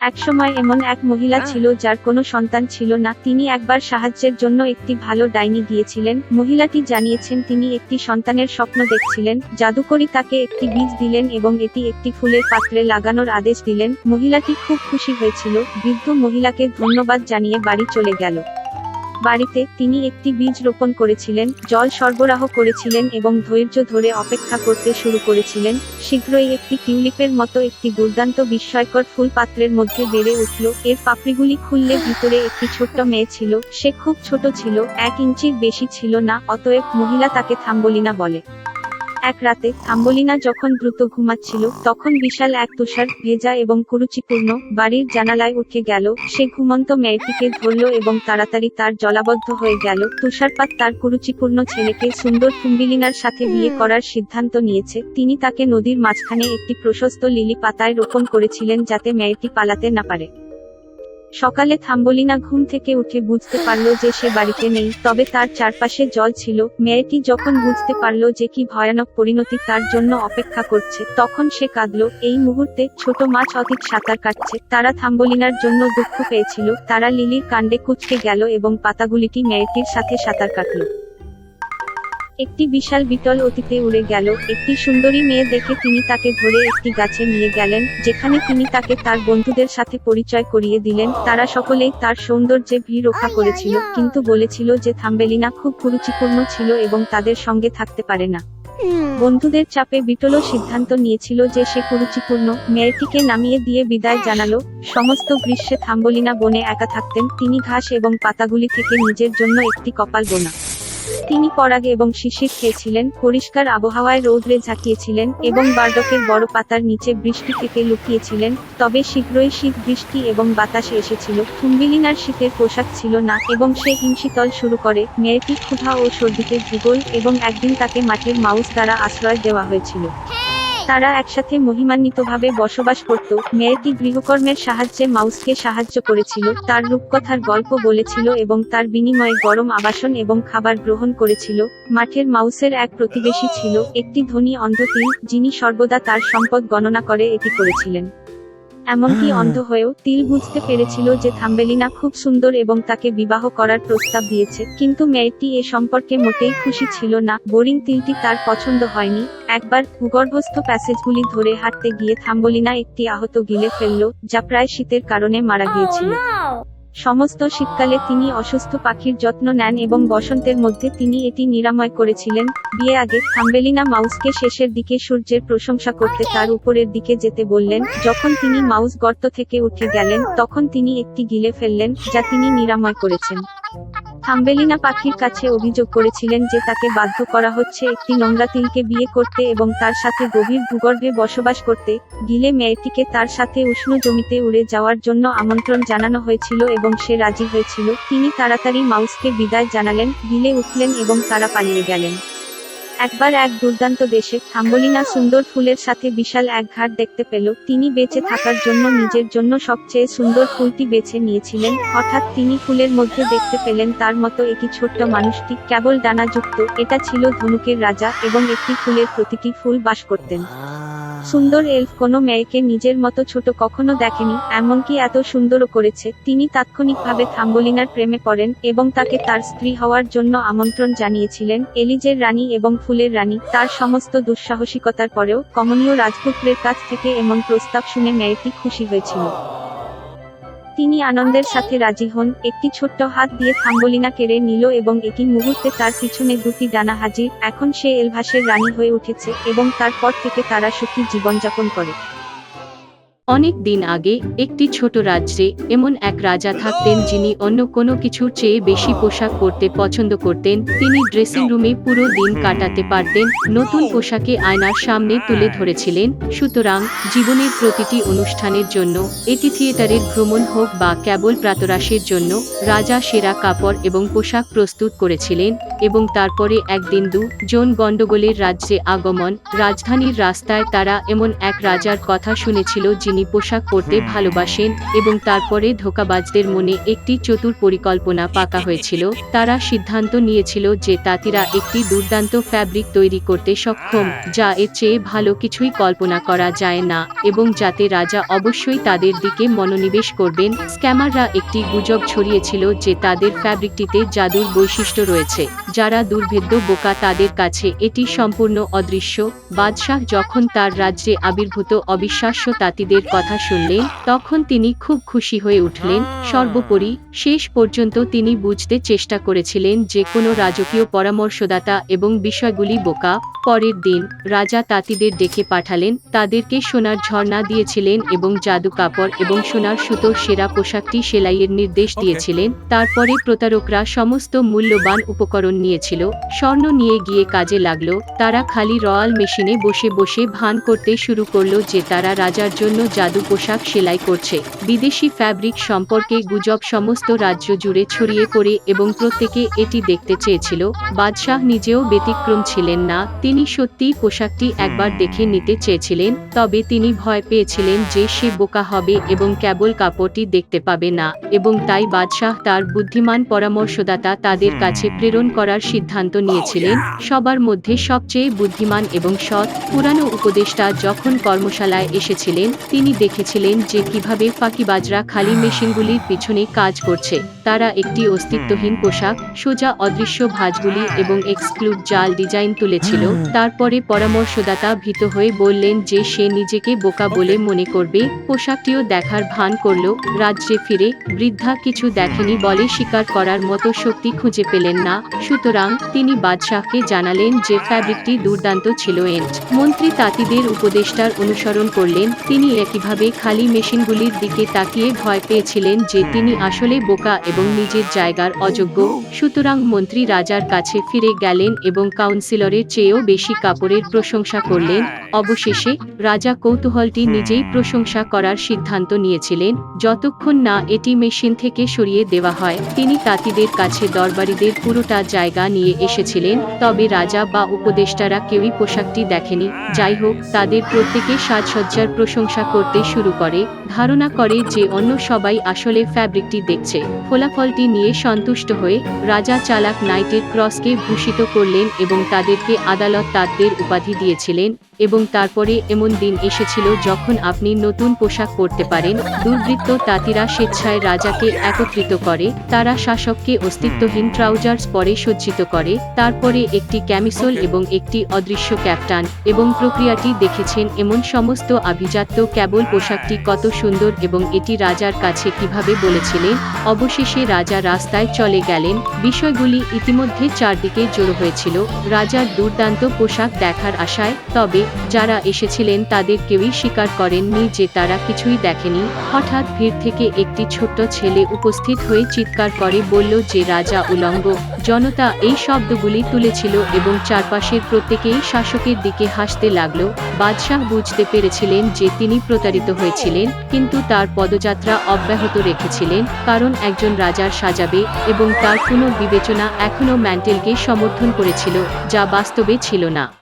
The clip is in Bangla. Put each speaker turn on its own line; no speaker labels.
একসময় এমন এক মহিলা ছিল যার কোনো সন্তান ছিল না। তিনি একবার সাহায্যের জন্য একটি ভালো ডাইনি গিয়েছিলেন মহিলাটি জানিয়েছেন তিনি একটি সন্তানের স্বপ্ন দেখছিলেন। জাদুকরি তাকে একটি বীজ দিলেন এবং এটি একটি ফুলের পাত্রে লাগানোর আদেশ দিলেন। মহিলাটি খুব খুশি হয়েছিল। বৃদ্ধ মহিলাকে ধন্যবাদ জানিয়ে বাড়ি চলে গেল। বাড়িতে তিনি একটি বীজ রোপণ করেছিলেন, জল সরবরাহ করেছিলেন এবং ধৈর্য ধরে অপেক্ষা করতে শুরু করেছিলেন। শীঘ্রই একটি টিউলিপের মতো একটি দুর্দান্ত বিস্ময়কর ফুল পাত্রের মধ্যে বেড়ে উঠল। এর পাপড়িগুলি খুললে ভিতরে একটি ছোট্ট মেয়ে ছিল। সে খুব ছোট ছিল, এক ইঞ্চির বেশি ছিল না, অতএব মহিলা তাকে থাম্বলিনা বলে। এক রাতে, আম্বলিনা যখন দ্রুত ঘুমাচ্ছিল, তখন বিশাল এক তুষার, ভেজা এবং কুরুচিপূর্ণ বাড়ির জানালায় উঠে গেল। সে ঘুমন্ত মেয়েটিকে ধরল এবং তাড়াতাড়ি তার জলাবদ্ধ হয়ে গেল। তুষারপাত তার কুরুচিপূর্ণ ছেলেকে সুন্দর কুম্বিলিনার সাথে বিয়ে করার সিদ্ধান্ত নিয়েছে। তিনি তাকে নদীর মাঝখানে একটি প্রশস্ত লিলি পাতায় রোপণ করেছিলেন যাতে মেয়েটি পালাতে না পারে। সকালে থাম্বলিনা ঘুম থেকে উঠে বুঝতে পারল যে সে বাড়িতে নেই, তবে তার চারপাশে জল ছিল। মেয়েটি যখন বুঝতে পারল যে কি ভয়ানক পরিণতি তার জন্য অপেক্ষা করছে, তখন সে কাঁদল, এই মুহূর্তে ছোট মাছ অতীত সাঁতার কাটছে। তারা থাম্বলিনার জন্য দুঃখ পেয়েছিল। তারা লিলির কাণ্ডে কুচকে গেল এবং পাতাগুলিটি মেয়েটির সাথে সাঁতার কাটল। একটি বিশাল বিটল অতীতে উড়ে গেল। একটি সুন্দরী মেয়ে দেখে তিনি তাকে ধরে একটি গাছে নিয়ে গেলেন যেখানে তিনি তাকে তার বন্ধুদের সাথে পরিচয় করিয়ে দিলেন। তারা সকলেই তার সৌন্দর্যে ভিড় রক্ষা করেছিল কিন্তু বলেছিল যে থাম্বেলিনা খুব কুরুচিপূর্ণ ছিল এবং তাদের সঙ্গে থাকতে পারে না। বন্ধুদের চাপে বিটলও সিদ্ধান্ত নিয়েছিল যে সে কুরুচিপূর্ণ। মেয়েটিকে নামিয়ে দিয়ে বিদায় জানালো। সমস্ত গ্রীষ্মে থাম্বলিনা বনে একা থাকতেন। তিনি ঘাস এবং পাতাগুলি থেকে নিজের জন্য একটি কপাল বোনা। তিনি পরাগ এবং শিশির খেয়েছিলেন, পরিষ্কার আবহাওয়ায় রৌদ্রে ঝাঁকিয়েছিলেন এবং বার্ডকের বড় পাতার নিচে বৃষ্টি থেকে লুকিয়েছিলেন, তবে শীঘ্রই শীত, বৃষ্টি এবং বাতাসে এসেছিল কুম্বিলিনার শীতের পোশাক ছিল না এবং সে হিমশীতল শুরু করে, মেয়েটি ক্ষুধা ও সর্দিতে ভূগোল এবং একদিন তাকে মাঠের মাউস দ্বারা আশ্রয় দেওয়া হয়েছিল। তারা একসাথে মহিমান্বিতভাবে বসবাস করত। মেয়েটি গৃহকর্মের সাহায্যে মাউসকে সাহায্য করেছিল, তার রূপকথার গল্প বলেছিল এবং তার বিনিময়ে গরম আবাসন এবং খাবার গ্রহণ করেছিল। মাঠের মাউসের এক প্রতিবেশী ছিল, একটি ধনী অন্ধতি যিনি সর্বদা তার সম্পদ গণনা করে এটি করেছিলেন। এমনকি অন্ধ হয়েও তিল বুঝতে পেরেছিল যে থাম্বেলিনা খুব সুন্দর এবং তাকে বিবাহ করার প্রস্তাব দিয়েছে। কিন্তু মেয়েটি এ সম্পর্কে মোটেই খুশি ছিল না। বোরিং তিলটি তার পছন্দ হয়নি। একবার ভূগর্ভস্থ প্যাসেজগুলি ধরে হাঁটতে গিয়ে থাম্বলিনা একটি আহত গিলে ফেলল, যা প্রায় শীতের কারণে মারা গিয়েছিল। সমস্ত শীতকালে তিনি অসুস্থ পাখির যত্ন নেন এবং বসন্তের মধ্যে তিনি এটি নিরাময় করেছিলেন। বিয়ে আগে থাম্বেলিনা মাউসকে শেষের দিকে সূর্যের প্রশংসা করতে তার উপরের দিকে যেতে বললেন। যখন তিনি মাউস গর্ত থেকে উঠে গেলেন, তখন তিনি একটি গিলে ফেললেন, যা তিনি নিরাময় করেছেন। থাম্বেলিনা পাখির কাছে অভিযোগ করেছিলেন যে তাকে বাধ্য করা হচ্ছে একটি নোংরা তিলকে বিয়ে করতে এবং তার সাথে গভীর ভূগর্ভে বসবাস করতে। গিলে মেয়েটিকে তার সাথে উষ্ণ জমিতে উড়ে যাওয়ার জন্য আমন্ত্রণ জানানো হয়েছিল এবং সে রাজি হয়েছিল। তিনি তাড়াতাড়ি মাউসকে বিদায় জানালেন, গিলে উঠলেন এবং তারা পালিয়ে গেলেন। একবার এক দুর্দান্ত দেশে থাম্বলিনা সুন্দর ফুলের সাথে বিশাল এক ঘাট দেখতে পেল। তিনি বেঁচে থাকার জন্য নিজের জন্য সবচেয়ে সুন্দর ফুলটি বেছে নিয়েছিলেন। হঠাৎ তিনি ফুলের মধ্যে দেখতে পেলেন তার মতো একটি ছোট্ট মানুষটি কেবল ডানাযুক্ত এটা ছিল ধনুকের রাজা এবং একটি ফুলের প্রতিটি ফুল বাস করতেন। সুন্দর এলফ কোনো মেয়েকে নিজের মতো ছোট কখনো দেখেনি, এমনকি এত সুন্দরও করেছে। তিনি তাৎক্ষণিকভাবে থাম্বলিনার প্রেমে পড়েন এবং তাকে তার স্ত্রী হওয়ার জন্য আমন্ত্রণ জানিয়েছিলেন, এলিজের রানী এবং ফুলের রানী। তার সমস্ত দুঃসাহসিকতার পরেও কমনীয় রাজপুত্রের কাছ থেকে এমন প্রস্তাব শুনে মেয়েটি খুশি হয়েছিল। তিনি আনন্দের সাথে রাজি হন একটি ছোট্ট হাত দিয়ে থাম্বলিনা কেড়ে নিল এবং একই মুহূর্তে তার পিছনে দুটি ডানা হাজির এখন সে এলভাসের রানী হয়ে উঠেছে এবং তারপর থেকে তারা সুখী জীবনযাপন করে।
অনেক দিন আগে, একটি ছোট রাজ্যে, এমন এক রাজা থাকতেন যিনি অন্য কোনো কিছুর চেয়ে বেশি পোশাক পরতে পছন্দ করতেন। তিনি ড্রেসিং রুমে পুরো দিন কাটাতে পারতেন। নতুন পোশাকে আয়নার সামনে তুলে ধরেছিলেন। সুতরাং, জীবনের প্রতিটি অনুষ্ঠানের জন্য, এটি থিয়েটারের ভ্রমণ হোক বা কেবল প্রাতরাশের জন্য, রাজা সেরা কাপড় এবং পোশাক প্রস্তুত করেছিলেন। এবং তারপরে একদিন দু জন গণ্ডগোলের রাজ্যে আগমন রাজধানীর রাস্তায় তারা এমন এক রাজার কথা শুনেছিল যিনি পোশাক পরতে ভালোবাসেন এবং তারপরে ধোকাবাজদের মনে একটি চতুর পরিকল্পনা পাকা হয়েছিল। তারা সিদ্ধান্ত নিয়েছিল যে তাঁতিরা একটি দুর্দান্ত ফ্যাব্রিক তৈরি করতে সক্ষম যা এর চেয়ে ভালো কিছুই কল্পনা করা যায় না এবং যাতে রাজা অবশ্যই তাদের দিকে মনোনিবেশ করবেন। স্ক্যামাররা একটি গুজব ছড়িয়েছিল যে তাদের ফ্যাব্রিকটিতে জাদুর বৈশিষ্ট্য রয়েছে। যারা দুর্ভেদ্য বোকা তাদের কাছে এটি সম্পূর্ণ অদৃশ্য। বাদশাহ যখন তার রাজ্যে আবির্ভূত অবিশ্বাস্য তাঁতিদের কথা শুনলেন তখন তিনি খুব খুশি হয়ে উঠলেন। সর্বোপরি শেষ পর্যন্ত তিনি বুঝতে চেষ্টা করেছিলেন যে কোনো রাজকীয় পরামর্শদাতা এবং বিষয়গুলি বোকা। পরের দিন রাজা তাঁতিদের ডেকে পাঠালেন তাদেরকে সোনার ঝর্ণা দিয়েছিলেন এবং জাদু কাপড় এবং সোনার সুতোর সেরা পোশাকটি সেলাইয়ের নির্দেশ দিয়েছিলেন। তারপরে প্রতারকরা সমস্ত মূল্যবান উপকরণ নিয়েছিল, স্বর্ণ নিয়ে গিয়ে কাজে লাগল, তারা খালি রয়্যাল মেশিনে বসে বসে ভান করতে শুরু করল যে তারা রাজার জন্য জাদু পোশাক সেলাই করছে। বিদেশি ফ্যাব্রিক সম্পর্কে গুজব সমস্ত রাজ্য জুড়ে ছড়িয়ে পড়ে এবং প্রত্যেকে এটি দেখতে চেয়েছিল। বাদশাহ নিজেও ব্যতিক্রম ছিলেন না, তিনি সত্যিই পোশাকটি একবার দেখে নিতে চেয়েছিলেন, তবে তিনি ভয় পেয়েছিলেন যে সে বোকা হবে এবং কেবল কাপড়টি দেখতে পাবে না, এবং তাই বাদশাহ তার বুদ্ধিমান পরামর্শদাতা তাদের কাছে প্রেরণ করার সিদ্ধান্ত নিয়েছিলেন। সবার মধ্যে সবচেয়ে বুদ্ধিমান এবং সৎ পুরানো উপদেষ্টা যখন কর্মশালায় এসেছিলেন তিনি দেখেছিলেন যে কীভাবে ফাঁকিবাজরা খালি মেশিনগুলির পিছনে কাজ করছে। তারা একটি অস্তিত্বহীন পোশাক সোজা অদৃশ্য ভাঁজগুলি এবং এক্সক্লুড জাল ডিজাইন তুলেছিল। তারপরে পরামর্শদাতা ভীত হয়ে বললেন যে সে নিজেকে বোকা বলে মনে করবে পোশাকটিও দেখার ভান করল রাজ্যে ফিরে বৃদ্ধা কিছু দেখেনি বলে স্বীকার করার মতো শক্তি খুঁজে পেলেন না। সুতরাং তিনি বাদশাহকে জানালেন যে ফ্যাব্রিকটি দুর্দান্ত ছিল এন্ট মন্ত্রী তাঁতিদের উপদেষ্টার অনুসরণ করলেন, তিনি একইভাবে খালি মেশিনগুলির দিকে তাকিয়ে ভয় পেয়েছিলেন যে তিনি আসলে বোকা এবং নিজের জায়গার অযোগ্য। সুতরাং মন্ত্রী রাজার কাছে ফিরে গেলেন এবং কাউন্সিলরের চেয়েও বেশি কাপড়ের প্রশংসা করলেন। অবশেষে রাজা কৌতূহলটি নিজেই প্রশংসা করার সিদ্ধান্ত নিয়েছিলেন, যতক্ষণ না এটি মেশিন থেকে সরিয়ে দেওয়া হয়। তিনি তাঁতিদের কাছে দরবারিদের পুরোটা জায়গা নিয়ে এসেছিলেন, তবে রাজা বা উপদেষ্টারা কেউই পোশাকটি দেখেনি। যাই হোক তাদের প্রত্যেকে সাজসজ্জার প্রশংসা করতে শুরু করে, ধারণা করে যে অন্য সবাই আসলে ফ্যাব্রিকটি দেখছে। ফলাফলটি নিয়ে সন্তুষ্ট হয়ে, রাজা চালাক নাইটের ক্রসকে ভূষিত করলেন এবং তাদেরকে আদালত তাদের উপাধি দিয়েছিলেন এবং তারপরে এমন দিন এসেছিল যখন আপনি নতুন পোশাক পরতে পারেন, দুর্বৃত্ত তাঁতিরা স্বেচ্ছায় রাজাকে একত্রিত করে, তারা শাসককে অস্তিত্বহীন ট্রাউজার্স পরে সজ্জিত করে তারপরে একটি ক্যামিসোল এবং একটি অদৃশ্য ক্যাপ্টান এবং প্রক্রিয়াটি দেখেছেন এমন সমস্ত আভিজাত্য কেবল পোশাকটি কত সুন্দর এবং এটি রাজার কাছে কীভাবে বলেছিলেন অবশেষে রাজা রাস্তায় চলে গেলেন বিষয়গুলি ইতিমধ্যে চারদিকে জড়ো হয়েছিল রাজার দুর্দান্ত পোশাক দেখার আশায় তবে যারা এসেছিলেন তাদের কেউই স্বীকার করেননি যে তারা কিছুই দেখেনি হঠাৎ ভিড় থেকে একটি ছোট্ট ছেলে উপস্থিত হয়ে চিৎকার করে বলল যে রাজা উলঙ্গ জনতা এই শব্দগুলি তুলেছিল এবং চারপাশের প্রত্যেকেই শাসকের দিকে হাসতে লাগল। বাদশাহ বুঝতে পেরেছিলেন যে তিনি প্রতারিত হয়েছিলেন, কিন্তু তার পদযাত্রা অব্যাহত রেখেছিলেন, কারণ একজন রাজার সাজাবে এবং তার কোনো বিবেচনা এখনও ম্যান্টেলকে সমর্থন করেছিল, যা বাস্তবে ছিল না।